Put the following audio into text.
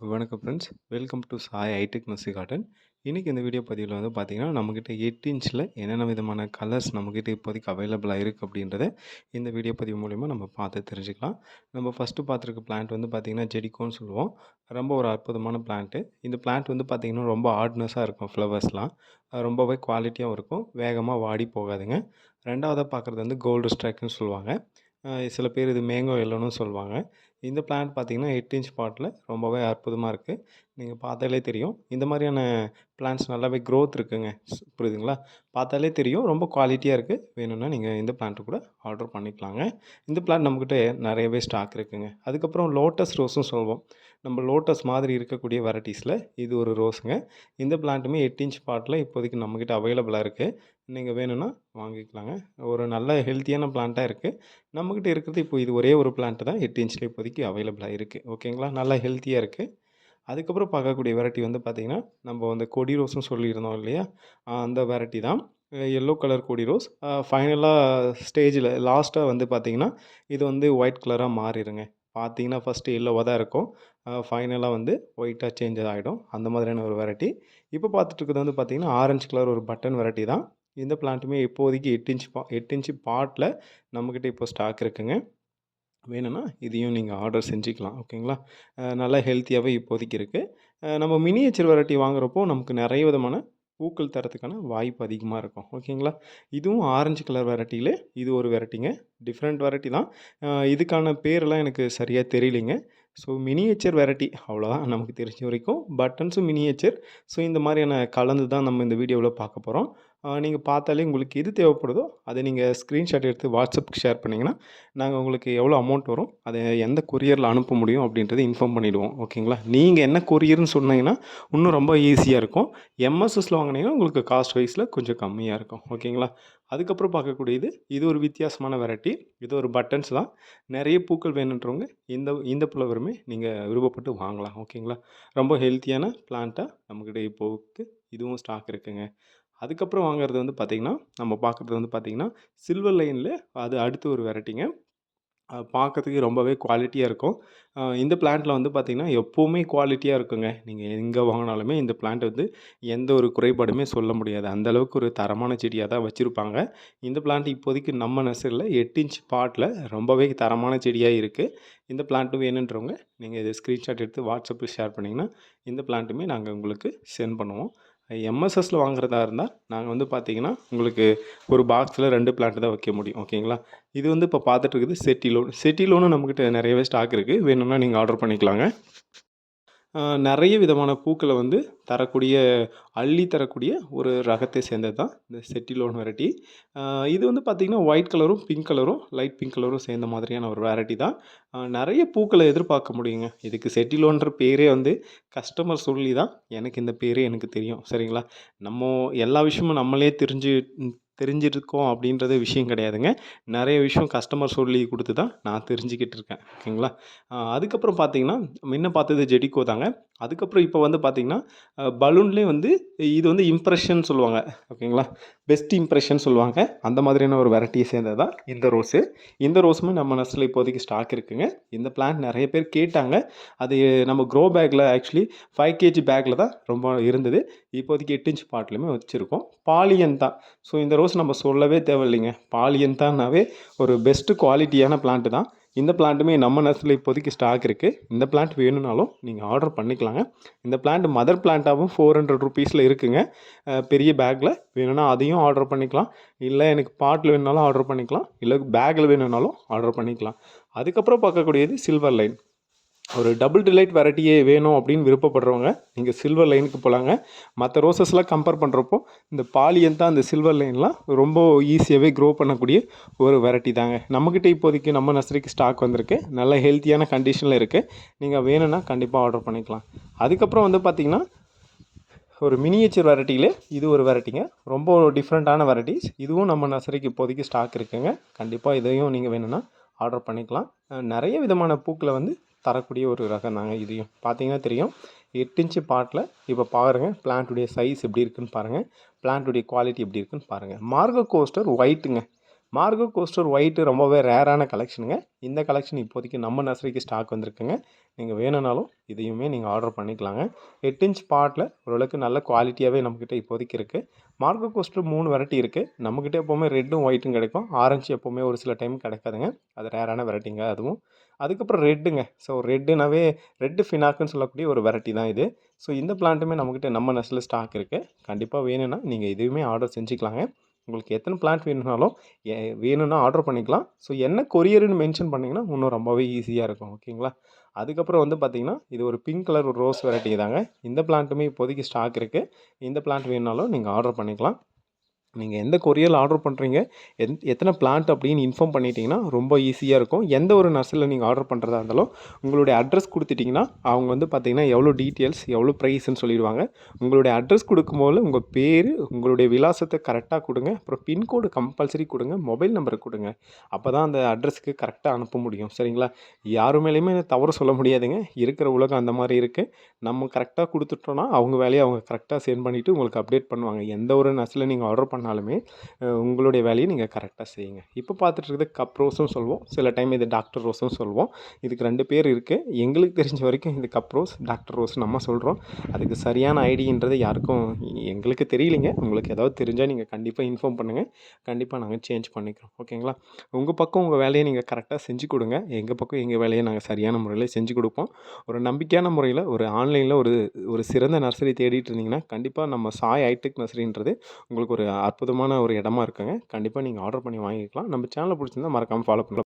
வணக்கம் friends welcome to Sai hi tech nursery garden இன்றைக்கி இந்த வீடியோ பதிவில் வந்து பார்த்திங்கன்னா நம்மக்கிட்ட எயிட் இன்ச்சில் என்னென்ன விதமான கலர்ஸ் நம்மக்கிட்ட இப்போதைக்கு அவைலபிளாக இருக்குது அப்படின்றத இந்த வீடியோ பதிவு மூலிமா நம்ம பார்த்து தெரிஞ்சுக்கலாம். நம்ம ஃபஸ்ட்டு பார்த்துருக்க பிளான்ட் வந்து பார்த்திங்கன்னா ஜெடிக்கோன்னு சொல்லுவோம். ரொம்ப ஒரு அற்புதமான பிளான்ட்டு இந்த பிளான்ட் வந்து பார்த்திங்கன்னா ரொம்ப ஆர்ட்னஸாக இருக்கும் ஃப்ளவர்ஸ்லாம் ரொம்பவே குவாலிட்டியாகவும் இருக்கும். வேகமாக வாடி போகாதுங்க. ரெண்டாவதாக பார்க்குறது வந்து கோல்டு ஸ்ட்ரைக்குன்னு சொல்லுவாங்க. சில பேர் இது மேங்கோ எல்லோன்னு சொல்லுவாங்க இந்த பிளான்ட் பார்த்தீங்கன்னா எயிட் இன்ச் பாட்டில் ரொம்பவே அற்புதமாக இருக்குது நீங்கள் பார்த்தாலே தெரியும். இந்த மாதிரியான பிளான்ட்ஸ் நல்லாவே க்ரோத் இருக்குங்க. புரியுதுங்களா? பார்த்தாலே தெரியும். ரொம்ப குவாலிட்டியாக இருக்குது வேணும்னா நீங்கள் இந்த பிளான்ட்டு கூட ஆர்டர் பண்ணிக்கலாங்க. இந்த பிளான்ட் நம்மக்கிட்ட நிறையவே ஸ்டாக் இருக்குதுங்க அதுக்கப்புறம் லோட்டஸ் ரோஸும் சொல்வோம். நம்ம லோட்டஸ் மாதிரி இருக்கக்கூடிய வெரைட்டிஸில் இது ஒரு ரோஸுங்க இந்த பிளான்ட்டுமே எட்டு இன்ச் பாட்டில் இப்போதைக்கு நம்மக்கிட்ட அவைலபிளாக இருக்குது நீங்கள் வேணும்னா வாங்கிக்கலாங்க. ஒரு நல்ல ஹெல்த்தியான பிளான்ட்டாக இருக்குது நம்மக்கிட்ட இருக்கிறது இப்போ இது ஒரே ஒரு பிளான்ட் தான். எட்டு இன்ச்சில் இப்போதைக்கு அவைலபிளாக இருக்குது ஓகேங்களா? நல்லா ஹெல்த்தியாக இருக்குது அதுக்கப்புறம் பார்க்கக்கூடிய வெரைட்டி வந்து பார்த்திங்கன்னா நம்ம வந்து கொடி ரோஸ்னு சொல்லியிருந்தோம் இல்லையா? அந்த வெரைட்டி தான். எல்லோ கலர் கொடி ரோஸ் ஃபைனலாக ஸ்டேஜில் லாஸ்ட்டாக வந்து பார்த்திங்கன்னா இது வந்து ஒயிட் கலராக மாறிடுங்க. பார்த்தீங்கன்னா ஃபஸ்ட்டு எல்லோவாக தான் இருக்கும். ஃபைனலாக வந்து ஒயிட்டாக சேஞ்ச் ஆகிடும் அந்த மாதிரியான ஒரு வெரைட்டி இப்போ பார்த்துட்டு இருக்கிறது வந்து பார்த்திங்கன்னா ஆரஞ்சு கலர் ஒரு பட்டன் வெரைட்டி தான். இந்த பிளான்ட்டுமே இப்போதைக்கு எட்டு இன்ச் பா எட்டு இன்ச்சு பாட்டில் நம்மக்கிட்ட இப்போ ஸ்டாக் இருக்குங்க. வேணும்னா இதையும் நீங்கள் ஆர்டர் செஞ்சுக்கலாம் ஓகேங்களா? நல்லா ஹெல்த்தியாகவே இப்போதைக்கு இருக்குது நம்ம மினியேச்சர் வெரைட்டி வாங்குறப்போ நமக்கு நிறைய விதமான பூக்கள் தரத்துக்கான வாய்ப்பு அதிகமாக இருக்கும் ஓகேங்களா? இதுவும் ஆரஞ்சு கலர் வெரைட்டியில் இது ஒரு வெரைட்டிங்க டிஃப்ரெண்ட் வெரைட்டி தான். இதுக்கான பேரெல்லாம் எனக்கு சரியாக தெரியலைங்க. ஸோ மினியேச்சர் வெரைட்டி அவ்வளோதான் நமக்கு தெரிஞ்ச வரைக்கும். பட்டன்ஸும் மினியேச்சர் ஸோ இந்த மாதிரியான கலந்து தான் நம்ம இந்த வீடியோவில் பார்க்க போகிறோம் நீங்கள் பார்த்தாலே உங்களுக்கு எது தேவைப்படுதோ அதை நீங்கள் ஸ்க்ரீன்ஷாட் எடுத்து வாட்ஸ்அப்புக்கு ஷேர் பண்ணிங்கன்னா நாங்கள் உங்களுக்கு எவ்வளோ அமௌண்ட் வரும் அதை எந்த கொரியரில் அனுப்ப முடியும் அப்படின்றத இன்ஃபார்ம் பண்ணிவிடுவோம் ஓகேங்களா நீங்கள் என்ன கொரியர்னு சொன்னீங்கன்னா இன்னும் ரொம்ப ஈஸியாக இருக்கும். எம்எஸ்எஸில் வாங்கினீங்கன்னா உங்களுக்கு காஸ்ட் வைஸில் கொஞ்சம் கம்மியாக இருக்கும். ஓகேங்களா அதுக்கப்புறம் பார்க்கக்கூடியது இது ஒரு வித்தியாசமான வெரைட்டி இது ஒரு பட்டன்ஸ் தான். நிறைய பூக்கள் வேணுன்றவங்க இந்த இந்த புலவருமே நீங்கள் விருப்பப்பட்டு வாங்கலாம். ஓகேங்களா ரொம்ப ஹெல்த்தியான பிளான்ட்டாக நம்மக்கிட்ட இப்போவுக்கு இதுவும் ஸ்டாக் இருக்குங்க. அதுக்கப்புறம் வாங்குறது வந்து பார்த்திங்கன்னா நம்ம பார்க்குறது வந்து பார்த்திங்கன்னா சில்வர் லைனில் அது அடுத்து ஒரு வெரைட்டிங்க. பார்க்கறதுக்கு ரொம்பவே குவாலிட்டியாக இருக்கும். இந்த பிளான்ட்டில் வந்து பார்த்திங்கன்னா எப்போவுமே குவாலிட்டியாக இருக்குங்க. நீங்கள் எங்கே வாங்கினாலுமே இந்த பிளான்ட் வந்து எந்த ஒரு குறைபாடுமே சொல்ல முடியாது. அந்த அளவுக்கு ஒரு தரமான செடியாக தான் வச்சுருப்பாங்க. இந்த பிளான்ட் இப்போதைக்கு நம்ம நர்சரியில் எட்டு இன்ச் பாட்டில் ரொம்பவே தரமான செடியாக இருக்குது இந்த பிளான்ட்டும் வேணுன்றவங்க நீங்கள் இதை ஸ்க்ரீன்ஷாட் எடுத்து வாட்ஸ்அப்பில் ஷேர் பண்ணிங்கன்னா இந்த பிளான்ட்டுமே நாங்கள் உங்களுக்கு சென்ட் பண்ணுவோம். எம்எஸ்எஸில் வாங்குறதா இருந்தால் நாங்கள் வந்து பார்த்தீங்கன்னா உங்களுக்கு ஒரு பாக்ஸில் ரெண்டு பிளான்ட் தான் வைக்க முடியும் ஓகேங்களா இது வந்து இப்போ பார்த்துட்டு இருக்குது செட்டி லோன் செட்டி லோனும் நம்மக்கிட்ட நிறையவே ஸ்டாக் இருக்குது வேணும்னா நீங்கள் ஆர்டர் பண்ணிக்கலாங்க. நிறைய விதமான பூக்களை வந்து தரக்கூடிய அள்ளி தரக்கூடிய ஒரு ரகத்தை சேர்ந்தது தான் இந்த செட்டிலோன் வெரைட்டி. இது வந்து பார்த்திங்கன்னா ஒயிட் கலரும் பிங்க் கலரும் லைட் பிங்க் கலரும் சேர்ந்த மாதிரியான ஒரு வெரைட்டி தான். நிறைய பூக்களை எதிர்பார்க்க முடியுங்க. இதுக்கு செட்டிலோன்ற பேரே வந்து கஸ்டமர் சொல்லி தான் எனக்கு இந்த பேரே எனக்கு தெரியும். சரிங்களா? நம்ம எல்லா விஷயமும் நம்மளே தெரிஞ்சு தெரிஞ்சிருக்கோம் அப்படின்றது விஷயம் கிடையாதுங்க. நிறைய விஷயம் கஸ்டமர் சொல்லி கொடுத்து தான் நான் தெரிஞ்சுக்கிட்டு இருக்கேன். ஓகேங்களா? அதுக்கப்புறம் பார்த்தீங்கன்னா முன்ன பார்த்தது ஜெடிக்கோ தாங்க. அதுக்கப்புறம் இப்போ வந்து பார்த்தீங்கன்னா பலூன்லேயே வந்து இது வந்து இம்ப்ரெஷன் சொல்லுவாங்க. ஓகேங்களா? பெஸ்ட் இம்ப்ரெஷன் சொல்லுவாங்க. அந்த மாதிரியான ஒரு வெரைட்டியை சேர்ந்தது தான் இந்த ரோஸு இந்த ரோஸுமே நம்ம நர்ஸில் இப்போதைக்கு ஸ்டாக் இருக்குங்க. இந்த பிளான்ட் நிறைய பேர் கேட்டாங்க. அது நம்ம க்ரோ பேக்கில் ஆக்சுவலி ஃபைவ் கேஜி பேக்கில் தான் ரொம்ப இருந்தது. இப்போதைக்கு எட்டு இன்ச் பாட்டிலுமே வச்சுருக்கோம். பாலியன் தான். ஸோ இந்த ரோஸ் நம்ம சொல்லவே தேவையில்லைங்க. பாலியன் தான்னாவே ஒரு பெஸ்ட்டு குவாலிட்டியான பிளான்ட்டு தான். இந்த பிளான்ட்டுமே நம்ம நர்ஸில் இப்போதைக்கு ஸ்டாக் இருக்குது இந்த பிளான்ட் வேணும்னாலும் நீங்கள் ஆர்டர் பண்ணிக்கலாங்க. இந்த பிளான்ட் மதர் பிளான்ட்டாகவும் ஃபோர் ஹண்ட்ரட் ருபீஸில் இருக்குங்க. பெரிய பேக்கில் வேணும்னா அதையும் ஆர்டர் பண்ணிக்கலாம். இல்லை எனக்கு பாட்டில் வேணுனாலும் ஆர்டர் பண்ணிக்கலாம். இல்லை பேக்கில் வேணும்னாலும் ஆர்டர் பண்ணிக்கலாம். அதுக்கப்புறம் பார்க்கக்கூடியது சில்வர் லைன் ஒரு டபுள் டிலைட் வெரைட்டியே வேணும் அப்படின்னு விருப்பப்படுறவங்க நீங்கள் சில்வர் லைனுக்கு போகலாங்க மற்ற ரோசஸ்லாம் கம்பேர் பண்ணுறப்போ இந்த பாலியன் தான் அந்த சில்வர் லைன்லாம் ரொம்ப ஈஸியாகவே க்ரோ பண்ணக்கூடிய ஒரு வெரைட்டி தாங்க. நம்மக்கிட்ட இப்போதைக்கு நம்ம நர்சரிக்கு ஸ்டாக் வந்திருக்கு. நல்ல ஹெல்த்தியான கண்டிஷனில் இருக்குது நீங்கள் வேணும்னா கண்டிப்பாக ஆர்டர் பண்ணிக்கலாம். அதுக்கப்புறம் வந்து பார்த்திங்கன்னா ஒரு மினியேச்சர் வெரைட்டியில் இது ஒரு வெரைட்டிங்க ரொம்ப டிஃப்ரெண்ட்டான வெரைட்டிஸ் இதுவும் நம்ம நர்சரிக்கு இப்போதைக்கு ஸ்டாக் இருக்குங்க. கண்டிப்பாக இதையும் நீங்கள் வேணும்னா ஆர்டர் பண்ணிக்கலாம். நிறைய விதமான பூக்களை வந்து தரக்கூடிய ஒரு ரகம் தாங்க இதையும். பார்த்தீங்கன்னா தெரியும். எட்டு இன்ச்சு பாட்டில் இப்போ பாருங்கள் பிளான்ட்டுடைய சைஸ் எப்படி இருக்குன்னு பாருங்கள் பிளான்ட்டுடைய குவாலிட்டி எப்படி இருக்குன்னு பாருங்கள் மார்கோ கோஸ்டர் ஒயிட்டுங்க மார்கோ கோஸ்டர் ஒயிட்டு ரொம்பவே ரேரான கலெக்ஷனுங்க இந்த கலெக்ஷன் இப்போதைக்கு நம்ம நர்சரிக்கு ஸ்டாக் வந்திருக்குங்க. நீங்கள் வேணும்னாலும் இதையுமே நீங்கள் ஆர்டர் பண்ணிக்கலாங்க. எட்டு இன்ச் பாட்டில் ஓரளவுக்கு நல்ல குவாலிட்டியாகவே நம்மக்கிட்ட இப்போதைக்கு இருக்குது மார்கோ கோஸ்டர் மூணு வெரைட்டி இருக்குது நம்மக்கிட்ட எப்போவுமே ரெட்டும் ஒயிட்டும் கிடைக்கும். ஆரஞ்சு எப்போவுமே ஒரு சில டைம் கிடைக்காதுங்க. அது ரேரான வெரைட்டிங்க அதுவும். அதுக்கப்புறம் ரெட்டுங்க ஸோ ரெட்டுனாவே ரெட்டு ஃபினாக்குன்னு சொல்லக்கூடிய ஒரு வெரைட்டி தான் இது. ஸோ இந்த பிளான்ட்டுமே நம்மக்கிட்ட நம்ம நர்சரியில் ஸ்டாக் இருக்குது கண்டிப்பாக வேணும்னா நீங்கள் இதுவுமே ஆர்டர் செஞ்சுக்கலாங்க. உங்களுக்கு எத்தனை பிளான்ட் வேணும்னாலும் ஏ- வேணும்னா ஆர்டர் பண்ணிக்கலாம். ஸோ என்ன கொரியர்னு மென்ஷன் பண்ணிங்கன்னா இன்னும் ரொம்பவே ஈஸியாக இருக்கும். ஓகேங்களா அதுக்கப்புறம் வந்து பார்த்திங்கன்னா இது ஒரு பிங்க் கலர் ஒரு ரோஸ் வெரைட்டி தாங்க. இந்த பிளான்ட்டுமே இப்போதைக்கு ஸ்டாக் இருக்குது இந்த பிளான்ட் வேணும்னாலும் நீங்கள் ஆர்டர் பண்ணிக்கலாம். நீங்கள் எந்த கொரியரில் ஆர்டர் பண்ணுறீங்க எந் எத்தனை பிளான்ட் அப்படின்னு இன்ஃபார்ம் பண்ணிட்டீங்கன்னா ரொம்ப ஈஸியாக இருக்கும். எந்த ஒரு நர்சரியில் நீங்கள் ஆர்டர் பண்ணுறதா இருந்தாலும் உங்களுடைய அட்ரஸ் கொடுத்துட்டிங்கன்னா அவங்க வந்து பார்த்திங்கன்னா எவ்வளோ டீட்டெயில்ஸ் எவ்வளோ ப்ரைஸ்ன்னு சொல்லிடுவாங்க. உங்களுடைய அட்ரஸ் கொடுக்கும்போது உங்கள் பேர் உங்களுடைய விலாசத்தை கரெக்டாக கொடுங்க. அப்புறம் பின்கோடு கம்பல்சரி கொடுங்க. மொபைல் நம்பர் கொடுங்க. அப்போ தான் அந்த அட்ரஸ்க்கு கரெக்டாக அனுப்ப முடியும். சரிங்களா? யாரு மேலேயுமே தவறு சொல்ல முடியாதுங்க. இருக்கிற உலகம் அந்த மாதிரி இருக்குது நம்ம கரெக்டாக கொடுத்துட்டோன்னா அவங்க வேலையை அவங்க கரெக்டாக சென்ட் பண்ணிவிட்டு உங்களுக்கு அப்டேட் பண்ணுவாங்க. எந்த ஒரு நர்ஸில் நீங்கள் ஆர்டர் பண்ண பண்ணாலுமே உங்களுடைய வேலையை நீங்கள் கரெக்டாக செய்யுங்க. இப்போ பார்த்துட்டு இருக்கிறது கப் ரோஸும் சொல்லுவோம் சில டைம் இது டாக்டர் ரோஸும் சொல்லுவோம் இதுக்கு ரெண்டு பேர் இருக்குது எங்களுக்கு தெரிஞ்ச வரைக்கும் இது கப் ரோஸ் டாக்டர் ரோஸ் நம்ம சொல்கிறோம் அதுக்கு சரியான ஐடின்றது யாருக்கும் எங்களுக்கு தெரியலைங்க. உங்களுக்கு ஏதாவது தெரிஞ்சால் நீங்கள் கண்டிப்பாக இன்ஃபார்ம் பண்ணுங்கள் கண்டிப்பாக நாங்கள் சேஞ்ச் பண்ணிக்கிறோம். ஓகேங்களா? உங்கள் பக்கம் உங்கள் வேலையை நீங்கள் கரெக்டாக செஞ்சு கொடுங்க. எங்கள் பக்கம் எங்கள் வேலையை நாங்கள் சரியான முறையில் செஞ்சு கொடுப்போம். ஒரு நம்பிக்கையான முறையில் ஒரு ஆன்லைனில் ஒரு ஒரு சிறந்த நர்சரி தேடிட்டு இருந்தீங்கன்னா கண்டிப்பாக நம்ம சாய் ஹைடெக் நர்சரின்றது உங்களுக்கு ஒரு அற்புதமான ஒரு இடமா இருக்குங்க. கண்டிப்பாக நீங்கள் ஆர்டர் பண்ணி வாங்கிக்கலாம். நம்ம சேனலை பிடிச்சிருந்தா மறக்காமல் ஃபாலோ பண்ணலாம்